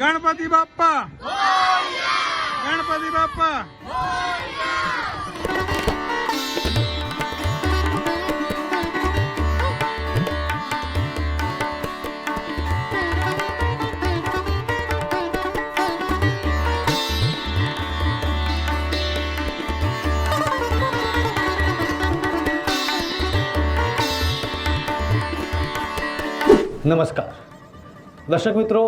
ગણપતિ બાપ્પા ગણપતિ બાપ્પા નમસ્કાર દર્શક મિત્રો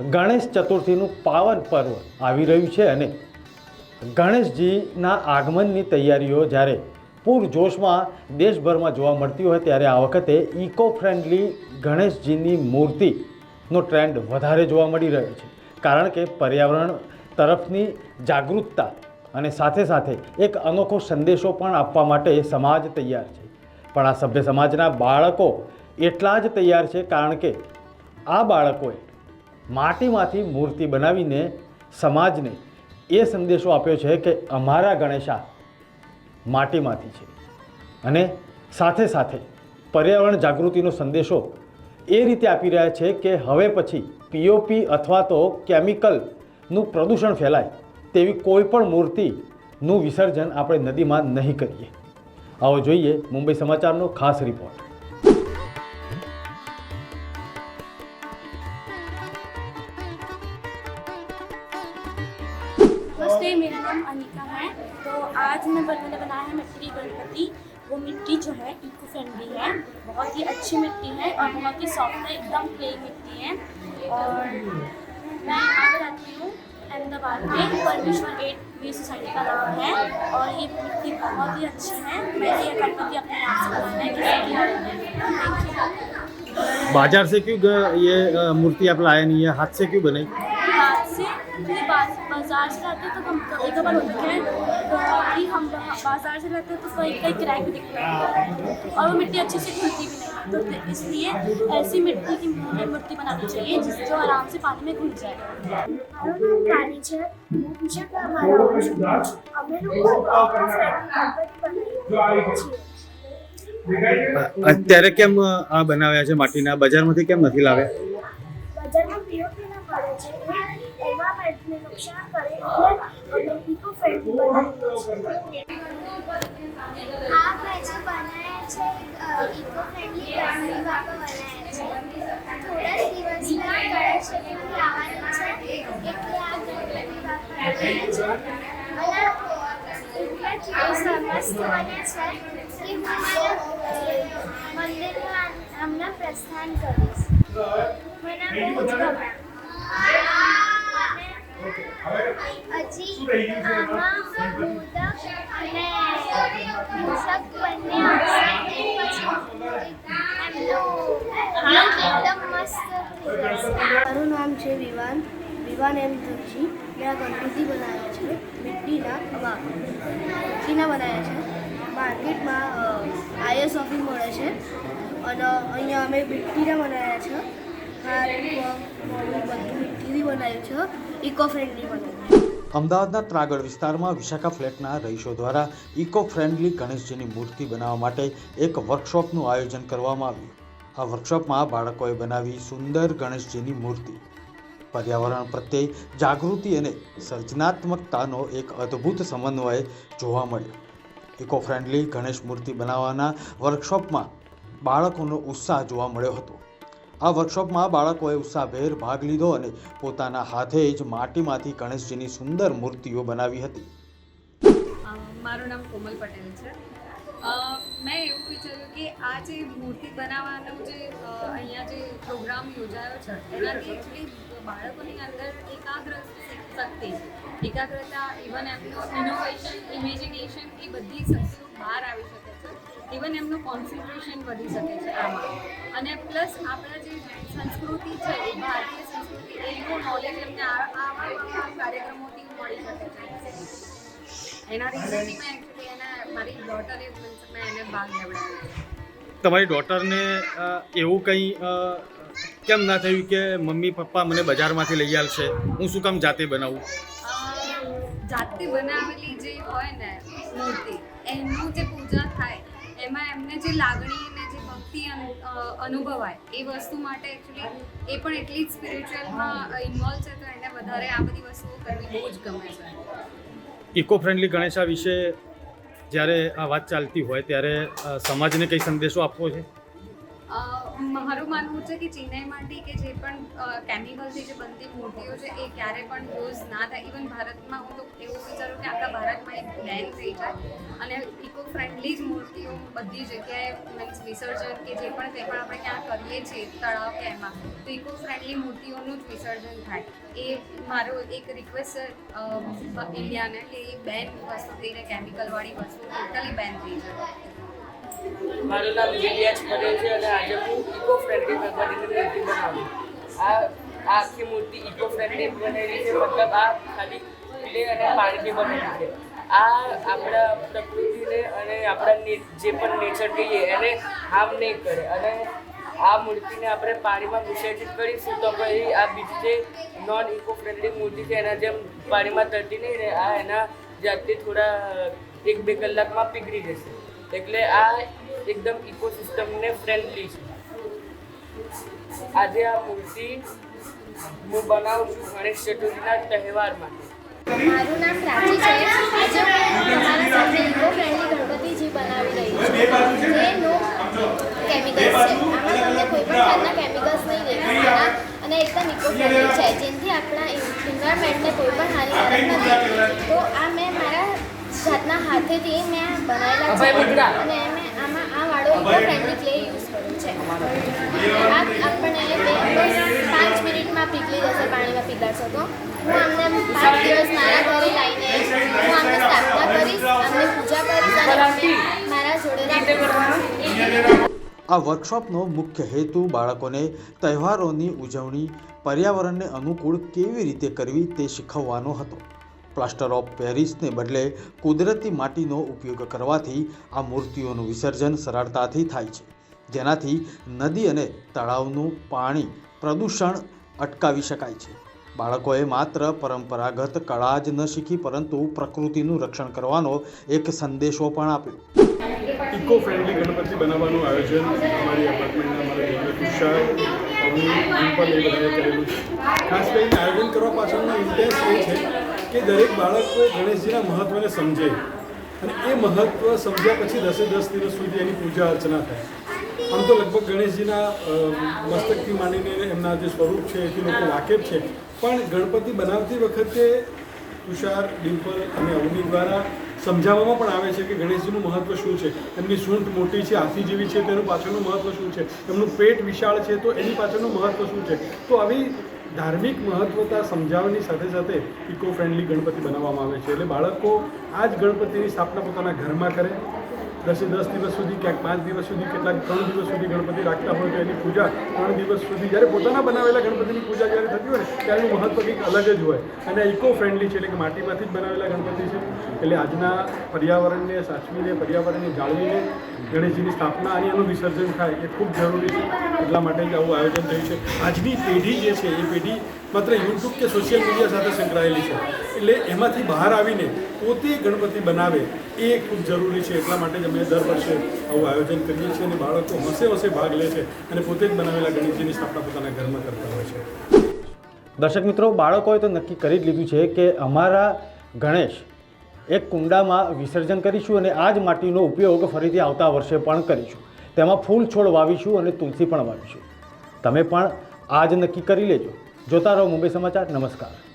ગણેશ ચતુર્થીનું પાવન પર્વ આવી રહ્યું છે અને ગણેશજીના આગમનની તૈયારીઓ જ્યારે પૂરજોશમાં દેશભરમાં જોવા મળતી હોય ત્યારે આ વખતે ઇકો ફ્રેન્ડલી ગણેશજીની મૂર્તિનો ટ્રેન્ડ વધારે જોવા મળી રહ્યો છે. કારણ કે પર્યાવરણ તરફની જાગૃતતા અને સાથે સાથે એક અનોખો સંદેશો પણ આપવા માટે સમાજ તૈયાર છે. પણ આ સભ્ય સમાજના બાળકો એટલા જ તૈયાર છે કારણ કે આ બાળકોએ માટીમાંથી મૂર્તિ બનાવીને સમાજને એ સંદેશો આપ્યો છે કે અમારા ગણેશા માટીમાંથી છે. અને સાથે સાથે પર્યાવરણ જાગૃતિનો સંદેશો એ રીતે આપી રહ્યા છે કે હવે પછી પીઓપી અથવા તો કેમિકલનું પ્રદૂષણ ફેલાય તેવી કોઈ પણ મૂર્તિનું વિસર્જન આપણે નદીમાં નહીં કરીએ. આવો જોઈએ મુંબઈ સમાચારનો ખાસ રિપોર્ટ. नमस्ते मेरा नाम अनिका है। तो आज मैं बन- मैंने बनाया है मिट्टी गणपति। वो मिट्टी जो है इको फ्रेंडली है। बहुत ही अच्छी मिट्टी है और बहुत ही सॉफ्ट है, एकदम प्लेन मिट्टी है। और मैं यहाँ पर रहती हूँ अहमदाबाद में परमेश्वर एट वी सोसाइटी का नाम है। और ये मिट्टी बहुत ही अच्छी है। मैंने ये गणपति अपने हाथ से बनाया है यू बाज़ार से क्यों ये मूर्ति आप लाए नहीं है? हाथ से क्यों बनाई? से क्योंकि बाज- बाजार से लाते हैं तो हम कभी कभार होते हैं तो कि हम बाजार से लाते हैं तो कहीं कहीं क्रैक भी दिखता है और वो मिट्टी अच्छे से खुलती भी नहीं है तो इसलिए ऐसी मिट्टी की मूर्ति बनानी चाहिए जिस जो आराम से पानी में घुल जाए મારું નામ રાની છે હું વિશાખામાં રહું છું અમે લોકો ઇકો ફ્રેન્ડલી ગણપતિ બનાવીએ છીએ અત્યારે કેમ આ બનાવ્યા છે માટીના બજારમાંથી કેમ નથી લાવ્યા એન્વાયરમેન્ટને કરે એટલે ઇકો ફ્રેન્ડલી બનાવે છે. આ મેં જે બનાવ્યા છે ઇકો ફ્રેન્ડલી ગણપતિ બાપા બનાવે છે. થોડા દિવસમાં ચતુર્થી આવવાની છે, એટલે આ ગણપતિ બાપા બનાવ્યા છે. અને સમસ્ત બન્યા છે. કે હું મંદિરમાં હમણાં પ્રસ્થાન કરીશ મને બહુ જ ગમે. એકદમ મારું નામ છે વિવાન. વિવાન એમ જોશી મેં આ ગણપતિ બનાવ્યા છે. મિટ્ટીના હવા બનાવ્યા છે. માર્કેટમાં આઈએસ ઓફિસ મળે છે. અને અહીંયા અમે મિટ્ટીના બનાવ્યા છે. અમદાવાદના ત્રાગડ વિસ્તારમાં વિશાખા ફ્લેટના રહીશો દ્વારા ઇકો ફ્રેન્ડલી ગણેશજીની મૂર્તિ બનાવવા માટે એક વર્કશોપનું આયોજન કરવામાં આવ્યું. આ વર્કશોપમાં બાળકોએ બનાવી સુંદર ગણેશજીની મૂર્તિ. પર્યાવરણ પ્રત્યે જાગૃતિ અને સર્જનાત્મકતાનો એક અદ્ભુત સમન્વય જોવા મળ્યો. ઇકો ફ્રેન્ડલી ગણેશ મૂર્તિ બનાવવાના વર્કશોપમાં બાળકોનો ઉત્સાહ જોવા મળ્યો હતો. આ વર્કશોપમાં બાળકોએ ઉત્સાહભેર ભાગ લીધો અને પોતાના હાથે જ માટીમાંથી ગણેશજીની સુંદર મૂર્તિઓ બનાવી હતી. મારું નામ કોમલ પટેલ છે. મેં એવું વિચાર્યું કે આ જે મૂર્તિ બનાવવાનો જે અહીંયા જે પ્રોગ્રામ યોજાયો છે, એનાથી એકચ્યુઅલી બાળકોની અંદર એકાગ્ર શક્તિ, એકાગ્રતા ઇવન એમનું ઇનોવેશન ઇમેજિનેશન એ બધી શક્તિઓ બહાર આવી શકે છે. ઇવન એમનું કોન્સન્ટ્રેશન વધી શકે છે આમાં. અને પ્લસ આપણા જે સંસ્કૃતિ છે એ ભારતીય સંસ્કૃતિ એનું નોલેજ એમને આવા કાર્યક્રમોથી મળી શકે છે. એના રીઝનથી મેં એકચ્યુઅલી એના મારી ડોટરે મેં એને ભાગ લેવડાવ્યો તમારી ડોટરને એવું કંઈ કેમ ના થયું કે મમ્મી પપ્પા મને બજારમાંથી લઈ આવશે હું શું કામ જાતે બનાવું? જાતે બનાવેલી જે હોય ને મૂર્તિ એનું જે જે લાગણી અને જે ભક્તિ અનુભવાય, એ વસ્તુ માટે એકચ્યુઅલી એ પણ એટલી જ સ્પિરિચ્યુઅલમાં ઇન્વોલ્વ છે, તો એને વધારે આ બધી વસ્તુઓ કરવી બહુ જ ગમે છે. ઇકો ફ્રેન્ડલી ગણેશા વિશે જ્યારે આ વાત ચાલતી હોય ત્યારે સમાજને કઈ સંદેશો આપવો છે? મારું માનવું છે કે ચિનાઈ માટી કે જે પણ કેમિકલથી જે બનતી મૂર્તિઓ છે, એ ક્યારે પણ યુઝ ના થાય. ઇવન ભારતમાં હું તો એવું વિચારું કે આખા ભારતમાં એક બેન થઈ જાય. અને ઇકો ફ્રેન્ડલી જ મૂર્તિઓ બધી જગ્યાએ મીન્સ વિસર્જન કે જે પણ તે પણ આપણે ક્યાં કરીએ છીએ, તળાવ કે એમાં, તો ઇકો ફ્રેન્ડલી મૂર્તિઓનું જ વિસર્જન થાય. એ મારો એક રિક્વેસ્ટ છે ઇન્ડિયાને કે એ બેન વસ્તુ થઈને કેમિકલવાળી વસ્તુ ટોટલી બેન થઈ જાય. મારું નામ જીલિયાજ પટેલ છે અને આજે હું ઇકો ફ્રેન્ડલી ગણપતિની મૂર્તિ બનાવી. આ આખી મૂર્તિ ઇકો ફ્રેન્ડલી બનેલી છે, મતલબ આ ખાલી ક્લે અને પાણીથી બનેલી છે. આ આપણા પ્રકૃતિને અને આપણા જે પણ નેચર કહીએ, એને હાર્મ નહીં કરે. અને આ મૂર્તિને આપણે પાણીમાં વિસર્જિત કરીશું તો પછી આ બીજી જે નોન ઇકો ફ્રેન્ડલી મૂર્તિ છે, એના જેમ પાણીમાં તરતી નહીં રહે, આ એના જાતે થોડા એક બે કલાકમાં પીગળી જશે. એટલે આ એકદમ ઇકોસિસ્ટમને ફ્રેન્ડલી છે. આજે આ મૂર્તિ હું બનાવું છું ગણેશ ચતુર્થીના તહેવાર માટે. મારું નામ પ્રાચી છે. આજે હું તમારા સાથે ઇકો ફ્રેન્ડલી ગણપતિજી બનાવી રહી છું. જે નો કેમિકલ્સ છે. આમાં તમને કોઈ પણ પ્રકારના કેમિકલ્સ નહીં દેખાતા અને એકદમ ઇકો ફ્રેન્ડલી છે. જેનાથી આપણા એન્વાયરમેન્ટને કોઈ પણ હાનિકારક નથી તો આ મેં જાતના હાથેથી મેં બનાવેલા છે. અને મેં આમાં આ વાળો ઇકો ફ્રેન્ડલી ક્લે યુઝ કર્યો છે. આ આપણે બે પાંચ મિનિટમાં પીગળી જશે પાણીમાં પીગળશો તો. હું અમને પાંચ દિવસ મારા ઘરે લાવીને હું અમને સ્થાપના કરીશ અમને પૂજા કરીશ અને મારા જોડે આ વર્કશોપનો મુખ્ય હેતુ બાળકોને તહેવારોની ઉજવણી પર્યાવરણને અનુકૂળ કેવી રીતે કરવી તે શીખવવાનો હતો. પ્લાસ્ટર ઓફ પેરિસને બદલે કુદરતી માટીનો ઉપયોગ કરવાથી આ મૂર્તિઓનું વિસર્જન સરળતાથી થાય છે. જેનાથી નદી અને તળાવનું પાણી પ્રદૂષણ અટકાવી શકાય છે. બાળકોએ માત્ર પરંપરાગત કળા જ ન શીખી, પરંતુ પ્રકૃતિનું રક્ષણ કરવાનો એક સંદેશો પણ આપ્યો. ઇકો ફ્રેન્ડલી ગણપતિ બનાવવાનું આયોજન અમારી એપાર્ટમેન્ટના અમારા ખાસ કરીને આયોજન કરવા પાછળનો ઇન્ટેન્સ એ છે કે દરેક બાળકો ગણેશજીના મહત્ત્વને સમજે. અને એ મહત્ત્વ સમજ્યા પછી દસે દસ દિવસ સુધી એની પૂજા અર્ચના થાય. આમ તો લગભગ ગણેશજીના મસ્તકથી માંડીને એમના જે સ્વરૂપ છે, એથી લોકો વાકેફ છે. પણ ગણપતિ બનાવતી વખતે તુષાર, ડિમ્પલ અને અવની દ્વારા સમજાવવામાં પણ આવે છે કે ગણેશજીનું મહત્ત્વ શું છે. એમની સૂંઠ મોટી છે, હાથી જેવી છે, તેનું પાછળનું મહત્ત્વ શું છે. એમનું પેટ વિશાળ છે, તો એની પાછળનું મહત્ત્વ શું છે. તો આવી ધાર્મિક મહત્વતા સમજાવવાની સાથે સાથે ઇકો ફ્રેન્ડલી ગણપતિ બનાવવામાં આવે છે. એટલે બાળકો આ જ ગણપતિની સ્થાપના પોતાના ઘરમાં કરે. દસે દસ દિવસ સુધી, ક્યાંક પાંચ દિવસ સુધી, કેટલાક ત્રણ દિવસ સુધી ગણપતિ રાખતા હોય તો એની પૂજા ત્રણ દિવસ સુધી. જ્યારે પોતાના બનાવેલા ગણપતિની પૂજા જ્યારે થતી હોય ત્યારે એનું કંઈક અલગ જ હોય. અને ઇકો ફ્રેન્ડલી છે, એટલે કે માટીમાંથી જ બનાવેલા ગણપતિ છે. એટલે આજના પર્યાવરણને, સાચવીને, પર્યાવરણને જાળવીને ગણેશજીની સ્થાપના અને એનું વિસર્જન થાય એ ખૂબ જરૂરી છે. એટલા માટે જ આવું આયોજન થયું છે. આજની પેઢી જે છે, એ પેઢી માત્ર યુટ્યુબ કે સોશિયલ મીડિયા સાથે સંકળાયેલી છે. એટલે એમાંથી બહાર આવીને પોતે ગણપતિ બનાવે એ ખૂબ જરૂરી છે. એટલા માટે જ અમે દર વર્ષે આવું આયોજન કરીએ છીએ અને બાળકો હોંશે હોંશે ભાગ લે છે અને પોતે જ બનાવેલા ગણેશજીની સ્થાપના પોતાના ઘરમાં કરતા હોય છે. દર્શક મિત્રો, બાળકોએ તો નક્કી કરી જ લીધું છે કે અમારા ગણેશ એક કુંડામાં વિસર્જન કરીશું અને આ જ માટીનો ઉપયોગ ફરીથી આવતા વર્ષે પણ કરીશું. તેમાં ફૂલ છોડ વાવીશું અને તુલસી પણ વાવીશું. તમે પણ આ જ નક્કી કરી લેજો. જોતા રહો મુંબઈ સમાચાર. નમસ્કાર.